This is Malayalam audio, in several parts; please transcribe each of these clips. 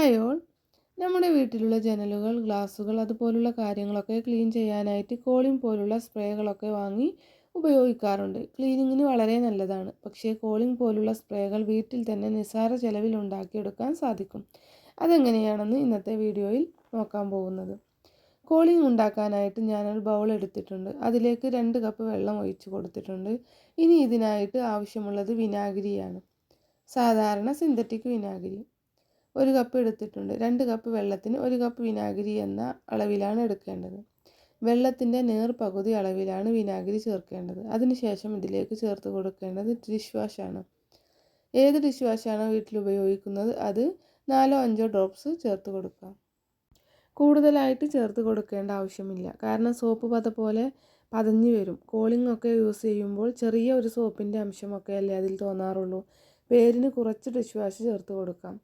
ഹായ് ഓൾ നമ്മുടെ വീട്ടിലുള്ള ജനലുകൾ ഗ്ലാസുകൾ അതുപോലുള്ള കാര്യങ്ങളൊക്കെ ക്ലീൻ ചെയ്യാനായിട്ട് കോളിംഗ് പോലുള്ള സ്പ്രേകളൊക്കെ വാങ്ങി ഉപയോഗിക്കാറുണ്ട്. ക്ലീനിങ്ങിന് വളരെ നല്ലതാണ്. പക്ഷേ കോളിംഗ് പോലുള്ള സ്പ്രേകൾ വീട്ടിൽ തന്നെ നിസ്സാര ചെലവിൽ ഉണ്ടാക്കിയെടുക്കാൻ സാധിക്കും. അതെങ്ങനെയാണെന്ന് ഇന്നത്തെ വീഡിയോയിൽ നോക്കാൻ പോകുന്നത്. കോളിംഗ് ഉണ്ടാക്കാനായിട്ട് ഞാനൊരു ബൗൾ എടുത്തിട്ടുണ്ട്. അതിലേക്ക് രണ്ട് കപ്പ് വെള്ളം ഒഴിച്ചു കൊടുത്തിട്ടുണ്ട്. ഇനി ഇതിനായിട്ട് ആവശ്യമുള്ളത് വിനാഗിരിയാണ്. സാധാരണ സിന്തറ്റിക് വിനാഗിരി. ഒരു കപ്പ് എടുത്തിട്ടുണ്ട്. രണ്ട് കപ്പ് വെള്ളത്തിന് ഒരു കപ്പ് വിനാഗിരി എന്ന അളവിലാണ് എടുക്കേണ്ടത്. വെള്ളത്തിന്റെ നേർ പകുതി അളവിലാണ് വിനാഗിരി ചേർക്കേണ്ടത്. അതിനുശേഷം ഇതിലേക്ക് ചേർത്ത് കൊടുക്കേണ്ടത് ഡിഷ് വാഷാണ് ഏത് ഡിഷ് വാഷാണോ വീട്ടിൽ ഉപയോഗിക്കുന്നത് അത് നാലോ അഞ്ചോ ഡ്രോപ്സ് ചേർത്ത് കൊടുക്കാം കൂടുതലായിട്ട് ചേർത്ത് കൊടുക്കേണ്ട ആവശ്യമില്ല. കാരണം സോപ്പ് പത പോലെ പതഞ്ഞു വരും. കോളിംഗ് ഒക്കെ യൂസ് ചെയ്യുമ്പോൾ ചെറിയ ഒരു സോപ്പിന്റെ അംശമൊക്കെ അല്ലേ അതിൽ തോന്നാറുള്ളൂ. പേരിന് കുറച്ച് ഡിഷ് വാഷ് ചേർത്ത് കൊടുക്കാം.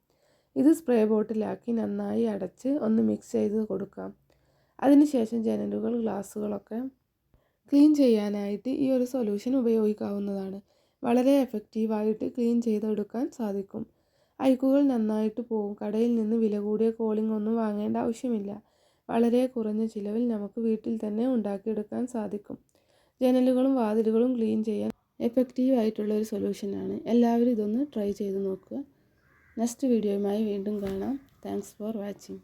ഇത് സ്പ്രേ ബോട്ടിലാക്കി നന്നായി അടച്ച് ഒന്ന് മിക്സ് ചെയ്ത് കൊടുക്കാം. അതിനുശേഷം ജനലുകൾ ഗ്ലാസ്സുകളൊക്കെ ക്ലീൻ ചെയ്യാനായിട്ട് ഈ ഒരു സൊല്യൂഷൻ ഉപയോഗിക്കാവുന്നതാണ്. വളരെ എഫക്റ്റീവായിട്ട് ക്ലീൻ ചെയ്തെടുക്കാൻ സാധിക്കും. അഴുക്കുകൾ നന്നായിട്ട് പോകും കടയിൽ നിന്ന് വില കൂടിയ കോളിംഗ് ഒന്നും വാങ്ങേണ്ട ആവശ്യമില്ല. വളരെ കുറഞ്ഞ ചിലവിൽ നമുക്ക് വീട്ടിൽ തന്നെ ഉണ്ടാക്കിയെടുക്കാൻ സാധിക്കും. ജനലുകളും വാതിലുകളും ക്ലീൻ ചെയ്യാൻ എഫക്റ്റീവ് ആയിട്ടുള്ള ഒരു സൊല്യൂഷനാണ് എല്ലാവരും ഇതൊന്ന് ട്രൈ ചെയ്ത് നോക്കുക. നെക്സ്റ്റ് വീഡിയോയുമായി വീണ്ടും കാണാം. Thanks for watching.